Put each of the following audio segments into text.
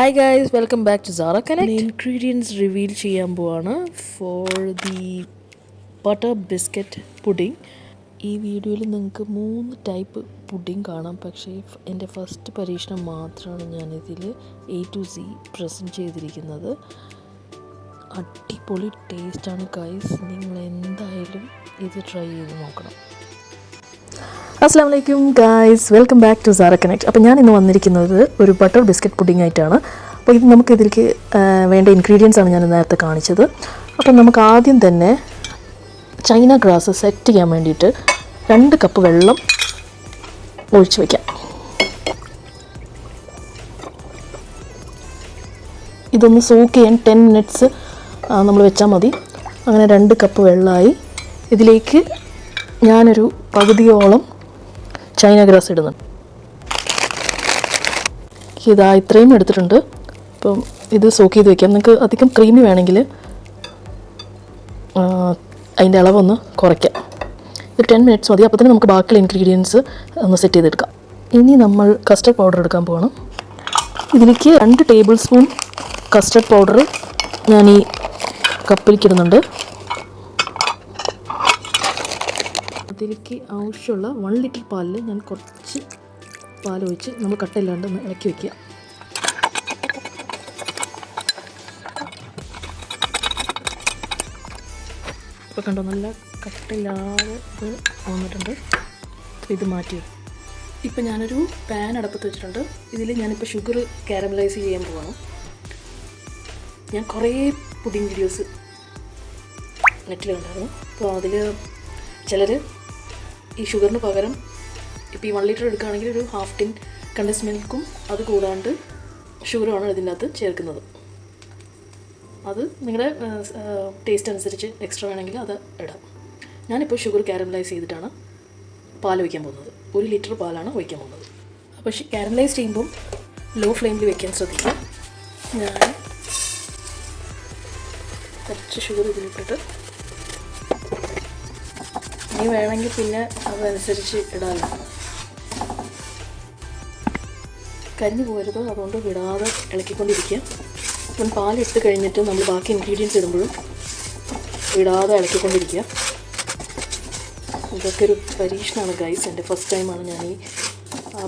Hi guys welcome back to Sara connect ingredients reveal ചെയ്യാൻ പോവാണ് for the butter biscuit pudding ഈ വീഡിയോയിൽ നിങ്ങൾക്ക് മൂന്ന് ടൈപ്പ് പുഡിംഗ് കാണാം. പക്ഷേ എന്റെ ഫസ്റ്റ് പരീക്ഷണം മാത്രമാണ് ഞാനിതിൽ എ ടു സി പ്രസന്റ് ചെയ്തിരിക്കുന്നത്. അടിപൊളി ടേസ്റ്റാണ് ഗൈസ് നിങ്ങൾ എന്തായാലും ഇത് ട്രൈ ചെയ്ത് നോക്കണം. അസ്സാം വലൈക്കും guys. Welcome back to Sara connect. അപ്പോൾ ഞാൻ ഇന്ന് വന്നിരിക്കുന്നത് ഒരു ബട്ടർ ബിസ്ക്കറ്റ് പുഡിംഗ് ആയിട്ടാണ്. അപ്പോൾ ഇത് നമുക്ക് ഇതിലേക്ക് വേണ്ട ഇൻഗ്രീഡിയൻസ് ആണ് ഞാൻ നേരത്തെ കാണിച്ചത്. അപ്പോൾ നമുക്ക് ആദ്യം തന്നെ ചൈന ഗ്രാസ് സെറ്റ് ചെയ്യാൻ വേണ്ടിയിട്ട് രണ്ട് കപ്പ് വെള്ളം ഒഴിച്ചു വയ്ക്കാം ഇതൊന്ന് സോക്ക് ചെയ്യാൻ ടെൻ മിനിറ്റ്സ് നമ്മൾ വെച്ചാൽ മതി. അങ്ങനെ രണ്ട് കപ്പ് വെള്ളമായി ഇതിലേക്ക് ഞാനൊരു പകുതിയോളം ചൈന ഗ്രാസ് ഇടുന്നുണ്ട് ഇതാ ഇത്രയും എടുത്തിട്ടുണ്ട്. അപ്പം ഇത് സോക്ക് ചെയ്ത് വെക്കാം. നിങ്ങൾക്ക് അധികം ക്രീമി വേണമെങ്കിൽ അതിന്റെ അളവൊന്ന് കുറയ്ക്കാം. ഒരു ടെൻ മിനിറ്റ്സ് മതി. അപ്പോൾ തന്നെ നമുക്ക് ബാക്കിയുള്ള ഇൻഗ്രീഡിയൻസ് ഒന്ന് സെറ്റ് ചെയ്തെടുക്കാം. ഇനി നമ്മൾ കസ്റ്റർഡ് പൗഡർ എടുക്കാൻ പോകണം ഇതിലേക്ക് രണ്ട് ടേബിൾ സ്പൂൺ കസ്റ്റർഡ് പൗഡർ ഞാൻ ഈ കപ്പിലേക്ക് ഇടുന്നുണ്ട്. അതിലേക്ക് ആവശ്യമുള്ള വൺ ലിറ്റർ പാലിൽ ഞാൻ കുറച്ച് പാൽ ഒഴിച്ച് നമ്മൾ കട്ടയില്ലാണ്ട് ഒന്ന് ഇളക്കി വയ്ക്കുക ഇപ്പോൾ കണ്ടോ നല്ല കട്ടയില്ലാതെ ഇത് വന്നിട്ടുണ്ട്. ഇത് മാറ്റി. ഇപ്പം ഞാനൊരു പാൻ അടുപ്പത്ത് വെച്ചിട്ടുണ്ട്. ഇതിൽ ഞാനിപ്പോൾ ഷുഗർ കാരമലൈസ് ചെയ്യാൻ പോവാണ്. ഞാൻ കുറേ പുഡിംഗ് വീഡിയോസ് നെറ്റിൽ കണ്ടായിരുന്നു അപ്പോൾ അതിൽ ചിലർ ഈ ഷുഗറിന് പകരം ഇപ്പോൾ ഈ വൺ ലിറ്റർ എടുക്കുകയാണെങ്കിൽ ഒരു ഹാഫ് ടിൻ കണ്ടൻസ് മിൽക്കും അത് കൂടാണ്ട് ഷുഗറുമാണ് ഇതിനകത്ത് ചേർക്കുന്നത്. അത് നിങ്ങളുടെ ടേസ്റ്റ് അനുസരിച്ച് എക്സ്ട്രാ വേണമെങ്കിൽ അത് ഇടാം. ഞാനിപ്പോൾ ഷുഗർ കാരമലൈസ് ചെയ്തിട്ടാണ് പാൽ ഒഴിക്കാൻ പോകുന്നത്. ഒരു ലിറ്റർ പാലാണ് ഒഴിക്കാൻ പോകുന്നത്. അപ്പോൾ കാരമലൈസ് ചെയ്യുമ്പം ലോ ഫ്ലെയിമിൽ വെക്കാൻ ശ്രദ്ധിക്കുക. ഞാൻ കുറച്ച് ഷുഗർ ഇതിലിട്ടിട്ട് ഇനി വേണമെങ്കിൽ പിന്നെ അതനുസരിച്ച് ഇടാമല്ലോ കരിഞ്ഞു പോരുത്? അതുകൊണ്ട് വിടാതെ ഇളക്കിക്കൊണ്ടിരിക്കുക. അപ്പം പാലിട്ട് കഴിഞ്ഞിട്ട് നമ്മൾ ബാക്കി ഇൻഗ്രീഡിയൻസ് ഇടുമ്പോഴും വിടാതെ ഇളക്കിക്കൊണ്ടിരിക്കുക. ഇതൊക്കെ ഒരു പരീക്ഷണമാണ് ഗൈസ് എന്റെ ഫസ്റ്റ് ടൈമാണ് ഞാൻ ഈ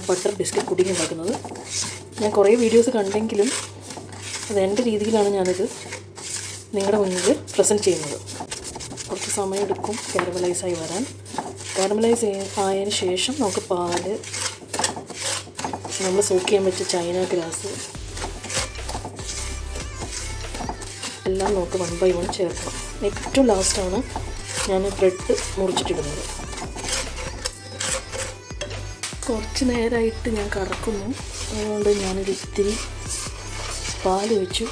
ബട്ടർ ബിസ്ക്കറ്റ് പുഡിംഗ് ഉണ്ടാക്കുന്നത്. ഞാൻ കുറേ വീഡിയോസ് കണ്ടെങ്കിലും അത് എന്റെ രീതിയിലാണ് ഞാനിത് നിങ്ങളുടെ മുന്നിൽ പ്രസന്റ് ചെയ്യുന്നത്. കുറച്ച് സമയമെടുക്കും കാരമലൈസായി വരാൻ. കാരമലൈസ് ആയതിന് ശേഷം നമുക്ക് പാൽ നമ്മൾ സോക്ക് ചെയ്യാൻ വെച്ച ചൈന ഗ്രാസ് എല്ലാം നമുക്ക് വൺ ബൈ വൺ ചേർക്കണം. ഏറ്റവും ലാസ്റ്റാണ് ഞാൻ ബ്രെഡ് മുറിച്ചിട്ടിടുന്നത്. കുറച്ച് നേരമായിട്ട് ഞാൻ കറക്കുന്നു. അതുകൊണ്ട് ഞാനൊരു ഇത്തിരി പാൽ ഒഴിച്ചു.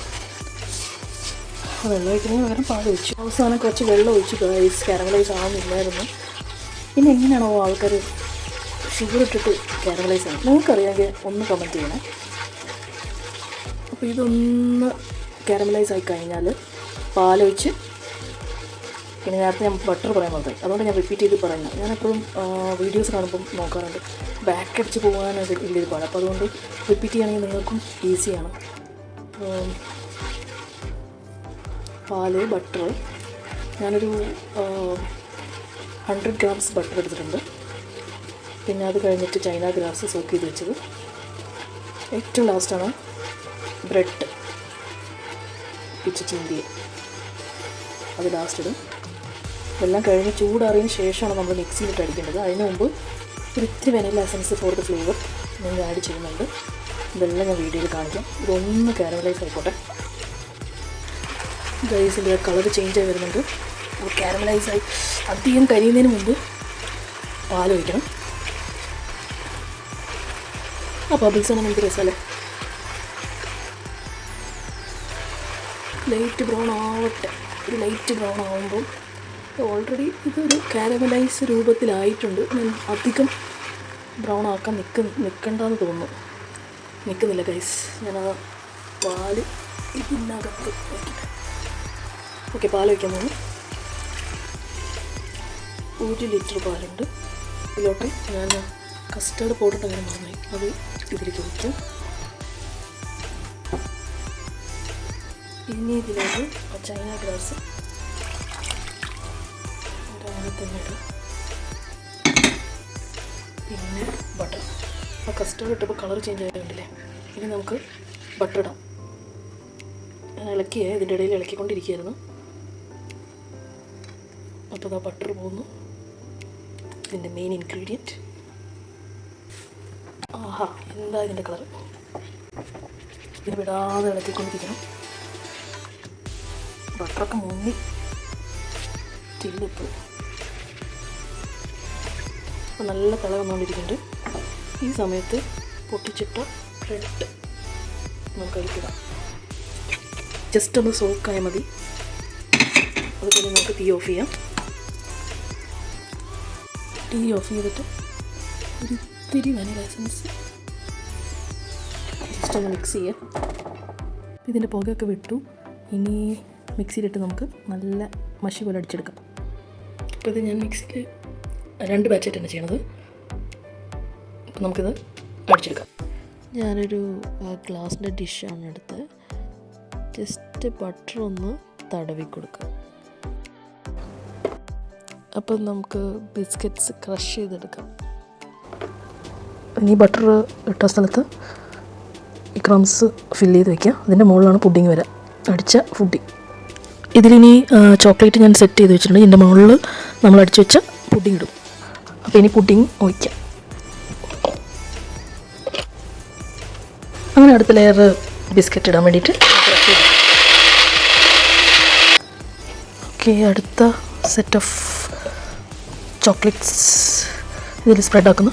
വെള്ളം ഒഴിക്കുന്നതിന് പകരം പാൽ ഒഴിച്ചു. അവസാനം കുറച്ച് വെള്ളം ഒഴിച്ചു. ഗൈസ് കാരമലൈസ് ആവുന്നില്ലായിരുന്നു. പിന്നെ എങ്ങനെയാണോ ആൾക്കാർ ഷുഗർ ഇട്ടിട്ട് കാരമലൈസ് ആണ് നിങ്ങൾക്കറിയാമെങ്കിൽ ഒന്ന് കമന്റ് ചെയ്യണേ. അപ്പോൾ ഇതൊന്ന് കാരമലൈസ് ആയി കഴിഞ്ഞാൽ പാലൊഴിച്ച് പിന്നെ നേരത്തെ ഞാൻ ബട്ടർ പറയാൻ മറന്നു. അതുകൊണ്ട് ഞാൻ റിപ്പീറ്റ് ചെയ്ത് പറയുന്നത് ഞാനെപ്പോഴും വീഡിയോസ് കാണുമ്പം നോക്കാറുണ്ട്. ബാക്ക് അടിച്ച് പോകാനൊക്കെ വലിയൊരു പാട്. അപ്പോൾ അതുകൊണ്ട് റിപ്പീറ്റ് ചെയ്യുകയാണെങ്കിൽ നിങ്ങൾക്കും ഈസിയാണ് പാൽ ബട്ടർ ഞാനൊരു ഹൺഡ്രഡ് ഗ്രാംസ് ബട്ടർ എടുത്തിട്ടുണ്ട്. പിന്നെ അത് കഴിഞ്ഞിട്ട് ചൈന ഗ്രാസ് സോക്ക് ചെയ്ത് വെച്ചത്. ഏറ്റവും ലാസ്റ്റാണ് ബ്രെഡ് പിച്ച് ചീന്തിയ അത് ലാസ്റ്റ് ഇടും. എല്ലാം കഴിഞ്ഞ് ചൂടാറിയതിന് ശേഷമാണ് നമ്മൾ മിക്സിയിലിട്ട് അടിക്കേണ്ടത്. അതിന് മുമ്പ് ഒരു ഇത്തിരി vanilla essence for the flavour ഞാൻ ആഡ് ചെയ്യുന്നുണ്ട്. ഇതെല്ലാം ഞാൻ വീഡിയോയിൽ കാണിക്കാം. ഇതൊന്ന് കാരമലൈസ് ആയിക്കോട്ടെ. ഗൈസിന്റെ കളർ ചേഞ്ച് ആയി വരുന്നുണ്ട്. അപ്പോൾ കാരമലൈസ് ആയി. അധികം കരിയുന്നതിന് മുമ്പ് പാൽ ഒഴിക്കണം. ആ ബബിൾസ് ആണ് നമുക്ക് രസമല്ലേ? ലൈറ്റ് ബ്രൗൺ ആവട്ടെ. ഒരു ലൈറ്റ് ബ്രൗൺ ആവുമ്പം ഓൾറെഡി ഇതൊരു കാരമലൈസ് രൂപത്തിലായിട്ടുണ്ട്. ഞാൻ അധികം ബ്രൗൺ ആക്കാൻ നിൽക്ക നിൽക്കണ്ടെന്ന് തോന്നുന്നു. നിൽക്കുന്നില്ല ഗൈസ് ഞാൻ ആ പാൽ ഇതിനകത്ത് വയ്ക്കട്ടെ ഓക്കെ പാൽ വയ്ക്കാൻ പോകുന്നു. ഒരു ലിറ്റർ പാലുണ്ട്. ഇതിലോട്ട് ഞാൻ കസ്റ്റേർഡ് പൗഡർ അങ്ങനെ മറന്നായി അത് ഇതിലേക്ക് വയ്ക്കും ഇനി ഇതിലേക്ക് ചൈന ഗ്രാസ് തന്നെ പിന്നെ ബട്ടർ. ആ കസ്റ്റേർഡ് ഇട്ടപ്പോൾ കളർ ചേഞ്ച് ആയതുകൊണ്ടില്ലേ ഇനി നമുക്ക് ബട്ടർ ഇടാം. ഇളക്കിയേ ഇതിന്റെ ഇടയിൽ ഇളക്കിക്കൊണ്ടിരിക്കുകയായിരുന്നു. അപ്പോൾ ആ ബട്ടർ പോകുന്നു. ഇതിന്റെ മെയിൻ ഇൻഗ്രീഡിയന്റ് ആഹാ എന്താ ഇതിന്റെ കളർ ഇത് വിടാതെ ഇളക്കിക്കൊണ്ടിരിക്കണം. ബട്ടറൊക്കെ മുങ്ങി. തിന്നിപ്പോൾ അപ്പോൾ നല്ല തിള വന്നുകൊണ്ടിരിക്കുന്നുണ്ട് ഈ സമയത്ത് പൊട്ടിച്ചിട്ട ബ്രെഡ് നമുക്ക് കഴിക്കുക ജസ്റ്റ് ഒന്ന് സോക്കായാൽ മതി. അതുപോലെ നമുക്ക് തീ ഓഫ് ചെയ്യാം. തീ ഓഫ് ചെയ്തിട്ട് ഒരു ഇത്തിരി വനില എസൻസ് ജസ്റ്റ് ഒന്ന് മിക്സ് ചെയ്യാം. ഇതിന്റെ പുകയൊക്കെ വിട്ടു. ഇനി മിക്സിയിലിട്ട് നമുക്ക് നല്ല മഷി പോലെ അടിച്ചെടുക്കാം. അപ്പോൾ ഇത് ഞാൻ മിക്സിയിൽ രണ്ട് ബാച്ചായിട്ടാണ് ചെയ്യണത്. അപ്പോൾ നമുക്കിത് അടിച്ചെടുക്കാം. ഞാനൊരു ഗ്ലാസിന്റെ ഡിഷാണ് എടുത്തത്. ജസ്റ്റ് ബട്ടർ ഒന്ന് തടവി കൊടുക്കുക അപ്പം നമുക്ക് ബിസ്ക്കറ്റ്സ് ക്രഷ് ചെയ്തെടുക്കാം. ഇനി ബട്ടർ ഇട്ട സ്ഥലത്ത് ഈ ക്രംസ് ഫില്ല് ചെയ്ത് വെക്കുക. അതിന്റെ മുകളിലാണ് പുഡിങ് വരിക. അടിച്ച പുഡിങ് ഇതിലിനി ചോക്ലേറ്റ് ഞാൻ സെറ്റ് ചെയ്ത് വെച്ചിട്ടുണ്ട്. ഇതിന്റെ മുകളിൽ നമ്മൾ അടിച്ച് വെച്ച പുഡിങ് ഇടും. അപ്പോൾ ഇനി പുഡിങ് ഒഴിക്കാം. അങ്ങനെ അടുത്ത ലെയർ ബിസ്ക്കറ്റ് ഇടാൻ വേണ്ടിയിട്ട് ഓക്കെ അടുത്ത സെറ്റ് ഓഫ് ചോക്ലേറ്റ്സ് ഇതിൽ സ്പ്രെഡ് ആക്കുന്നു.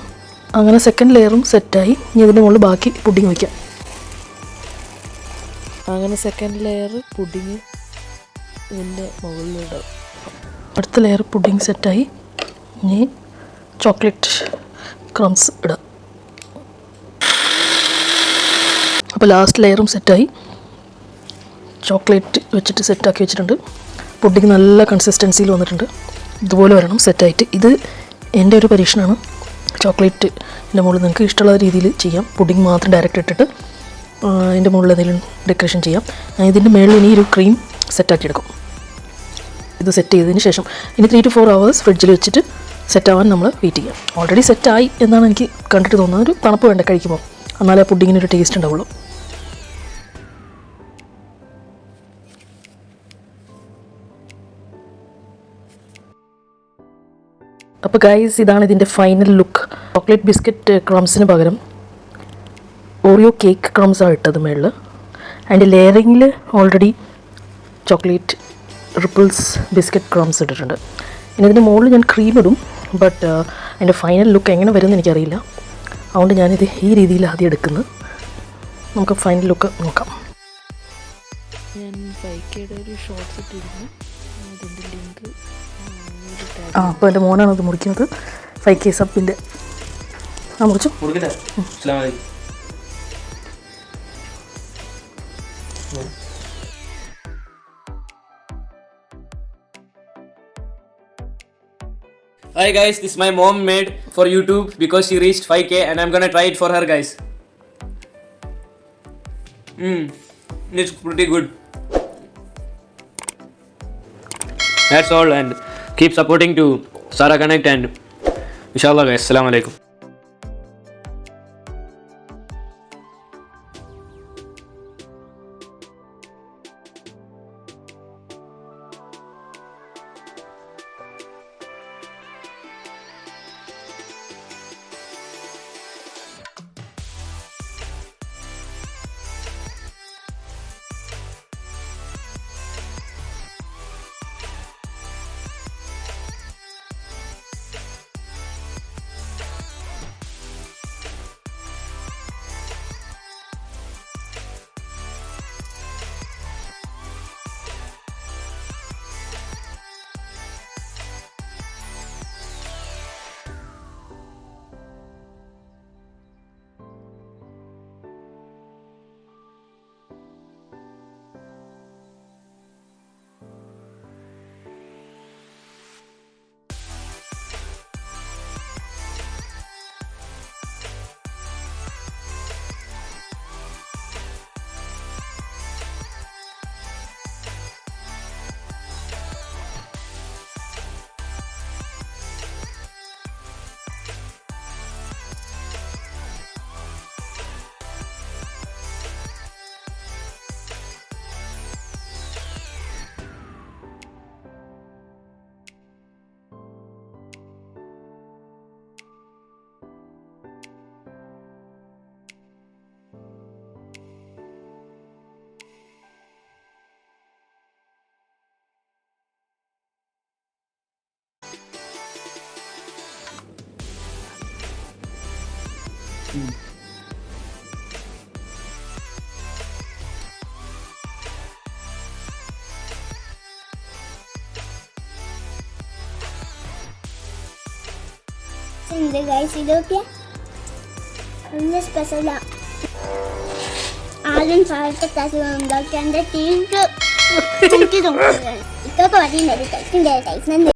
അങ്ങനെ സെക്കൻഡ് ലെയറും സെറ്റായി ഇനി ഇതിന്റെ മുകളിൽ ബാക്കി പുഡിങ് വയ്ക്കാം അങ്ങനെ സെക്കൻഡ് ലെയർ പുഡിങ് ഇതിന്റെ മുകളിലിടും. അടുത്ത ലെയർ പുഡിങ് സെറ്റായി ഇനി ചോക്ലേറ്റ് ക്രംസ് ഇടാം. അപ്പോൾ ലാസ്റ്റ് ലെയറും സെറ്റായി ചോക്ലേറ്റ് വെച്ചിട്ട് സെറ്റാക്കി വെച്ചിട്ടുണ്ട്. പുഡിങ് നല്ല കൺസിസ്റ്റൻസിയിൽ വന്നിട്ടുണ്ട്. ഇതുപോലെ വരണം സെറ്റായിട്ട്. ഇത് എന്റെ ഒരു പരീക്ഷണമാണ് ചോക്ലേറ്റ് എന്റെ മുകളിൽ നിങ്ങൾക്ക് ഇഷ്ടമുള്ള രീതിയിൽ ചെയ്യാം. പുഡിങ് മാത്രം ഡയറക്റ്റ് ഇട്ടിട്ട് അതിന്റെ മുകളിൽ എന്തെങ്കിലും ഡെക്കറേഷൻ ചെയ്യാം. ഇതിന്റെ മുകളിൽ ഇനി ഒരു ക്രീം സെറ്റാക്കി എടുക്കും ഇത് സെറ്റ് ചെയ്തതിന് ശേഷം ഇനി ത്രീ ടു ഫോർ അവേഴ്സ് ഫ്രിഡ്ജിൽ വെച്ചിട്ട് സെറ്റാവാൻ നമ്മൾ വെയിറ്റ് ചെയ്യാം. ഓൾറെഡി സെറ്റായി എന്നാണ് എനിക്ക് കണ്ടിട്ട് തോന്നുന്നത്. ഒരു തണുപ്പ് വേണ്ട കഴിക്കുമ്പോൾ. എന്നാലേ ആ പുഡിങ്ങിന് ഒരു ടേസ്റ്റ് ഉണ്ടാവുള്ളൂ. അപ്പോൾ ഗൈസ് ഇതാണ് ഇതിന്റെ ഫൈനൽ ലുക്ക് ചോക്ലേറ്റ് ബിസ്ക്കറ്റ് ക്രംസിന് പകരം ഓറിയോ കേക്ക് ക്രംസാണ് ഇട്ടത് മേളിൽ and ലെയറിങ്ങിൽ already chocolate ripples biscuit crumbs ഇട്ടിട്ടുണ്ട്. ഇനി ഇതിന്റെ മുകളിൽ ഞാൻ ക്രീം ഇടും ബട്ട് അതിന്റെ ഫൈനൽ ലുക്ക് എങ്ങനെ വരുമെന്ന് എനിക്കറിയില്ല. അതുകൊണ്ട് ഞാനിത് ഈ രീതിയിൽ ആദ്യം എടുക്കുന്നത് നമുക്ക് ഫൈനൽ ലുക്ക് നോക്കാം. ഞാൻ ബൈക്കേടെ ഒരു ഷോർട്ട്സ് ഇട്ടിരുന്നു. ആ അപ്പോൾ എന്റെ മോനാണ് അത് മുറിക്കുന്നത് ഫൈവ് കെ സപ്പിന്റെ ആ മുറിച്ചു Hi guys, this my mom made for YouTube because she reached 5k and I'm gonna try it for her guys. Mmm, it's pretty good. That's all and keep supporting to Sara Connect and inshallah guys. Assalamu alaikum. ഉണ്ട് guys ഇതൊക്കെ നല്ല സ്പെഷ്യലാ ആദ്യം സാധനത്തെ ഉണ്ടാക്കി എന്റെ ടീക്ക് എനിക്ക് തോന്നുന്നത് ഇതൊക്കെ മതി കഴിച്ചിന്റെ ടൈസ്